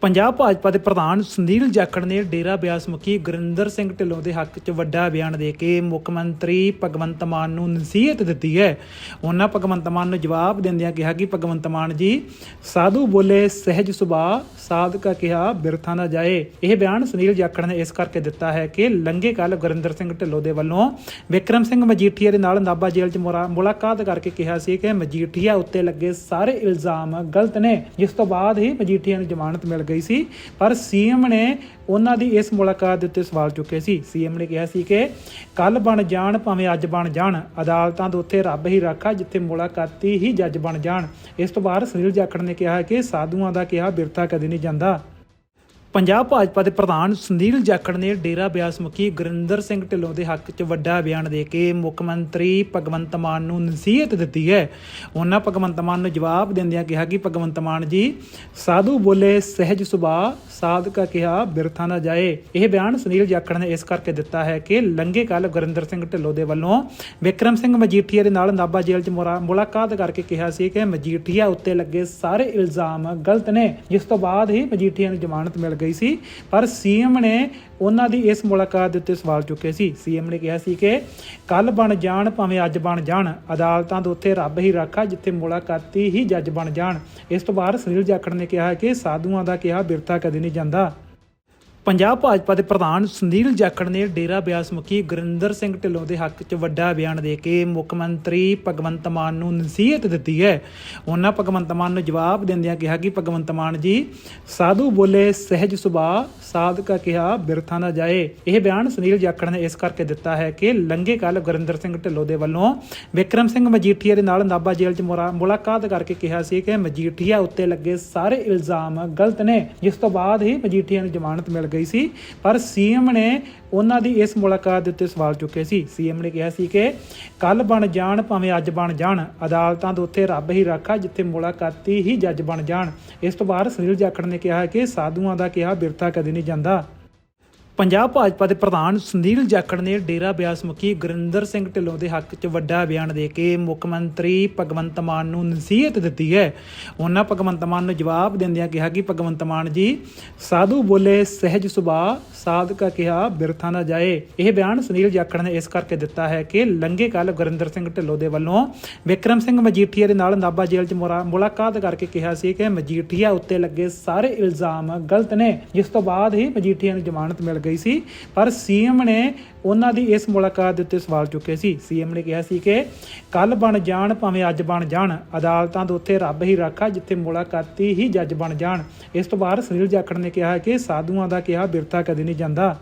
ਪੰਜਾਬ ਭਾਜਪਾ ਦੇ ਪ੍ਰਧਾਨ ਸੁਨੀਲ ਜਾਖੜ ਨੇ ਡੇਰਾ ਬਿਆਸ ਮੁਖੀ ਗੁਰਿੰਦਰ ਸਿੰਘ ਢਿੱਲੋਂ ਦੇ ਹੱਕ 'ਚ ਵੱਡਾ ਬਿਆਨ ਦੇ ਕੇ ਮੁੱਖ ਮੰਤਰੀ ਭਗਵੰਤ ਮਾਨ ਨੂੰ ਨਸੀਹਤ ਦਿੱਤੀ ਹੈ। ਉਹਨਾਂ ਭਗਵੰਤ ਮਾਨ ਨੂੰ ਜਵਾਬ ਦਿੰਦਿਆਂ ਕਿਹਾ ਕਿ ਭਗਵੰਤ ਮਾਨ ਜੀ, ਸਾਧੂ ਬੋਲੇ ਸਹਿਜ ਸੁਭਾਅ, ਸਾਧਕਾ ਕਿਹਾ ਬਿਰਥਾਂ ਨਾ ਜਾਏ। ਇਹ ਬਿਆਨ ਸੁਨੀਲ ਜਾਖੜ ਨੇ ਇਸ ਕਰਕੇ ਦਿੱਤਾ ਹੈ ਕਿ ਲੰਘੇ ਕੱਲ ਗੁਰਿੰਦਰ ਸਿੰਘ ਢਿੱਲੋਂ ਦੇ ਵੱਲੋਂ ਵਿਕਰਮ ਸਿੰਘ ਮਜੀਠੀਆ ਦੇ ਨਾਲ ਨਾਭਾ ਜੇਲ੍ਹ 'ਚ ਮੁਰਾ- ਮੁਲਾਕਾਤ ਕਰਕੇ ਕਿਹਾ ਸੀ ਕਿ ਮਜੀਠੀਆ ਉੱਤੇ ਲੱਗੇ ਸਾਰੇ ਇਲਜ਼ਾਮ ਗਲਤ ਨੇ, ਜਿਸ ਤੋਂ ਬਾਅਦ ਹੀ ਮਜੀਠੀਆ ਨੂੰ ਜ਼ਮਾਨਤ ਮਿਲ ਗਈ ਸੀ, ਪਰ ਸੀਐਮ ਨੇ ਉਹਨਾਂ ਦੀ ਇਸ ਮੁਲਾਕਾਤ ਦੇ ਉੱਤੇ ਸਵਾਲ ਚੁੱਕੇ ਸੀ। ਸੀਐਮ ਨੇ ਕਿਹਾ ਸੀ ਕਿ ਕੱਲ ਬਣ ਜਾਣ ਭਾਵੇਂ ਅੱਜ ਬਣ ਜਾਣ, ਅਦਾਲਤਾਂ ਦੇ ਉੱਤੇ ਰੱਬ ਹੀ ਰਾਖਾ, ਜਿੱਥੇ ਮੁਲਾਕਾਤੀ ਹੀ ਜੱਜ ਬਣ ਜਾਣ। ਇਸ ਤੋਂ ਬਾਅਦ ਸੁਨੀਲ ਜਾਖੜ ਨੇ ਕਿਹਾ ਕਿ ਸਾਧੂਆਂ ਦਾ ਕਿਹਾ ਬਿਰਥਾ ਕਦੇ ਨਹੀਂ ਜਾਂਦਾ। ਪੰਜਾਬ ਭਾਜਪਾ ਦੇ ਪ੍ਰਧਾਨ ਸੁਨੀਲ ਜਾਖੜ ਨੇ ਡੇਰਾ ਬਿਆਸ ਮੁਖੀ ਗੁਰਿੰਦਰ ਸਿੰਘ ਢਿੱਲੋਂ ਦੇ ਹੱਕ 'ਚ ਵੱਡਾ ਬਿਆਨ ਦੇ ਕੇ ਮੁੱਖ ਮੰਤਰੀ ਭਗਵੰਤ ਮਾਨ ਨੂੰ ਨਸੀਹਤ ਦਿੱਤੀ ਹੈ। ਉਹਨਾਂ ਭਗਵੰਤ ਮਾਨ ਨੂੰ ਜਵਾਬ ਦਿੰਦਿਆਂ ਕਿਹਾ ਕਿ ਭਗਵੰਤ ਮਾਨ ਜੀ, ਸਾਧੂ ਬੋਲੇ, ਸਹਿਜ ਸੁਭਾਅ, ਸਾਧਕਾ ਕਿਹਾ, ਬਿਰਥਾ ਨਾ ਜਾਏ। ਇਹ ਬਿਆਨ ਸੁਨੀਲ ਜਾਖੜ ਨੇ ਇਸ ਕਰਕੇ ਦਿੱਤਾ ਹੈ ਕਿ ਲੰਘੇ ਕੱਲ ਗੁਰਿੰਦਰ ਸਿੰਘ ਢਿੱਲੋਂ ਦੇ ਵੱਲੋਂ ਵਿਕਰਮ ਸਿੰਘ ਮਜੀਠੀਆ ਦੇ ਨਾਲ ਨਾਭਾ ਜੇਲ੍ਹ 'ਚ ਮੁਰਾ- ਮੁਲਾਕਾਤ ਕਰਕੇ ਕਿਹਾ ਸੀ ਕਿ ਮਜੀਠੀਆ ਉੱਤੇ ਲੱਗੇ ਸਾਰੇ ਇਲਜ਼ਾਮ ਗਲਤ ਨੇ, ਜਿਸ ਤੋਂ ਬਾਅਦ ਹੀ ਮਜੀਠੀਆ ਨੂੰ ਜ਼ਮਾਨਤ ਮਿਲ ਗਈ ਸੀ, ਪਰ ਸੀਐਮ ਨੇ ਉਹਨਾਂ ਦੀ ਇਸ ਮੁਲਾਕਾਤ ਦੇ ਉੱਤੇ ਸਵਾਲ ਚੁੱਕੇ ਸੀ। ਸੀਐਮ ਨੇ ਕਿਹਾ ਸੀ ਕਿ ਕੱਲ ਬਣ ਜਾਣ ਭਾਵੇਂ ਅੱਜ ਬਣ ਜਾਣ, ਅਦਾਲਤਾਂ ਦੇ ਉੱਤੇ ਰੱਬ ਹੀ ਰਾਖਾ, ਜਿੱਥੇ ਮੁਲਾਕਾਤੀ ਹੀ ਜੱਜ ਬਣ ਜਾਣ। ਇਸ ਤੋਂ ਬਾਅਦ ਸੁਨੀਲ ਜਾਖੜ ਨੇ ਕਿਹਾ ਕਿ ਸਾਧੂਆਂ ਦਾ ਕਿਹਾ, ਬਿਰਥਾ ਕਦੇ ਨਹੀਂ ਜਾਂਦਾ। ਪੰਜਾਬ ਭਾਜਪਾ ਦੇ ਪ੍ਰਧਾਨ ਸੁਨੀਲ ਜਾਖੜ ਨੇ ਡੇਰਾ ਬਿਆਸ ਮੁਖੀ ਗੁਰਿੰਦਰ ਸਿੰਘ ਢਿੱਲੋਂ ਦੇ ਹੱਕ 'ਚ ਵੱਡਾ ਬਿਆਨ ਦੇ ਕੇ ਮੁੱਖ ਮੰਤਰੀ ਭਗਵੰਤ ਮਾਨ ਨੂੰ ਨਸੀਹਤ ਦਿੱਤੀ ਹੈ। ਉਹਨਾਂ ਭਗਵੰਤ ਮਾਨ ਨੂੰ ਜਵਾਬ ਦਿੰਦਿਆਂ ਕਿਹਾ ਕਿ ਭਗਵੰਤ ਮਾਨ ਜੀ, ਸਾਧੂ ਬੋਲੇ ਸਹਿਜ ਸੁਭਾਅ ਸਾਧਕਾ ਕਿਹਾ, ਬਿਰਥਾ ਨਾ ਜਾਏ। ਇਹ ਬਿਆਨ ਸੁਨੀਲ ਜਾਖੜ ਨੇ ਇਸ ਕਰਕੇ ਦਿੱਤਾ ਹੈ ਕਿ ਲੰਘੇ ਕੱਲ ਗੁਰਿੰਦਰ ਸਿੰਘ ਢਿੱਲੋਂ ਦੇ ਵੱਲੋਂ ਵਿਕਰਮ ਸਿੰਘ ਮਜੀਠੀਆ ਦੇ ਨਾਲ ਨਾਭਾ ਜੇਲ੍ਹ 'ਚ ਮੁਰਾ- ਮੁਲਾਕਾਤ ਕਰਕੇ ਕਿਹਾ ਸੀ ਕਿ ਮਜੀਠੀਆ ਉੱਤੇ ਲੱਗੇ ਸਾਰੇ ਇਲਜ਼ਾਮ ਗਲਤ ਨੇ, ਜਿਸ ਤੋਂ ਬਾਅਦ ਹੀ ਮਜੀਠੀਆ ਨੂੰ ਜ਼ਮਾਨਤ ਮਿਲ ਗਈ ਸੀ। ਪਰ ਸੀਐਮ ਨੇ ਉਹਨਾਂ ਦੀ ਇਸ ਮੁਲਾਕਾਤ ਦੇ ਉੱਤੇ ਸਵਾਲ ਚੁੱਕੇ ਸੀ। ਸੀਐਮ ਨੇ ਕਿਹਾ ਸੀ ਕਿ ਕੱਲ ਬਣ ਜਾਣ ਭਾਵੇਂ ਅੱਜ ਬਣ ਜਾਣ, ਅਦਾਲਤਾਂ ਦੇ ਉੱਤੇ ਰੱਬ ਹੀ ਰਾਖਾ ਜਿੱਥੇ ਮੁਲਾਕਾਤੀ ਹੀ ਜੱਜ ਬਣ ਜਾਣ। ਇਸ ਤੋਂ ਬਾਅਦ ਸੁਨੀਲ ਜਾਖੜ ਨੇ ਕਿਹਾ ਕਿ ਸਾਧੂਆਂ ਦਾ ਕਿਹਾ ਬਿਰਥਾ ਕਦੇ ਨਹੀਂ ਜਾਂਦਾ। ਪੰਜਾਬ ਭਾਜਪਾ ਦੇ ਪ੍ਰਧਾਨ ਸੁਨੀਲ ਜਾਖੜ ਨੇ ਡੇਰਾ ਬਿਆਸ ਮੁਖੀ ਗੁਰਿੰਦਰ ਸਿੰਘ ਢਿੱਲੋਂ ਦੇ ਹੱਕ 'ਚ ਵੱਡਾ ਬਿਆਨ ਦੇ ਕੇ ਮੁੱਖ ਮੰਤਰੀ ਭਗਵੰਤ ਮਾਨ ਨੂੰ ਨਸੀਹਤ ਦਿੱਤੀ ਹੈ। ਉਹਨਾਂ ਭਗਵੰਤ ਮਾਨ ਨੂੰ ਜਵਾਬ ਦਿੰਦਿਆਂ ਕਿਹਾ ਕਿ ਭਗਵੰਤ ਮਾਨ ਜੀ, ਸਾਧੂ ਬੋਲੇ ਸਹਿਜ ਸੁਭਾਅ, ਸਾਧਕਾ ਕਿਹਾ ਬਿਰਥਾ ਨਾ ਜਾਏ। ਇਹ ਬਿਆਨ ਸੁਨੀਲ ਜਾਖੜ ਨੇ ਇਸ ਕਰਕੇ ਦਿੱਤਾ ਹੈ ਕਿ ਲੰਘੇ ਕੱਲ ਗੁਰਿੰਦਰ ਸਿੰਘ ਢਿੱਲੋਂ ਦੇ ਵੱਲੋਂ ਵਿਕਰਮ ਸਿੰਘ ਮਜੀਠੀਆ ਦੇ ਨਾਲ ਨਾਭਾ ਜੇਲ੍ਹ 'ਚ ਮੁਰਾ- ਮੁਲਾਕਾਤ ਕਰਕੇ ਕਿਹਾ ਸੀ ਕਿ ਮਜੀਠੀਆ ਉੱਤੇ ਲੱਗੇ ਸਾਰੇ ਇਲਜ਼ਾਮ ਗਲਤ ਨੇ। ਜਿਸ ਤੋਂ ਬਾਅਦ ਹੀ ਮਜੀਠੀਆ ਨੂੰ ਜ਼ਮਾਨਤ ਮਿਲ ਗਈ। ਗਈ ਸੀ, ਪਰ ਸੀਐਮ ਨੇ ਉਹਨਾਂ ਦੀ ਇਸ ਮੁਲਾਕਾਤ ਦੇ ਉੱਤੇ ਸਵਾਲ ਚੁੱਕੇ ਸੀ। ਸੀਐਮ ਨੇ ਕਿਹਾ ਸੀ ਕਿ ਕੱਲ ਬਣ ਜਾਣ ਭਾਵੇਂ ਅੱਜ ਬਣ ਜਾਣ, ਅਦਾਲਤਾਂ ਦੇ ਉੱਤੇ ਰੱਬ ਹੀ ਰਾਖਾ ਜਿੱਥੇ ਮੁਲਾਕਾਤੀ ਹੀ ਜੱਜ ਬਣ ਜਾਣ। ਇਸ ਤੋਂ ਬਾਅਦ ਸੁਨੀਲ ਜਾਖੜ ਨੇ ਕਿਹਾ ਕਿ ਸਾਧੂਆਂ ਦਾ ਕਿਹਾ, ਬਿਰਥਾ ਕਦੇ ਨਹੀਂ ਜਾਂਦਾ।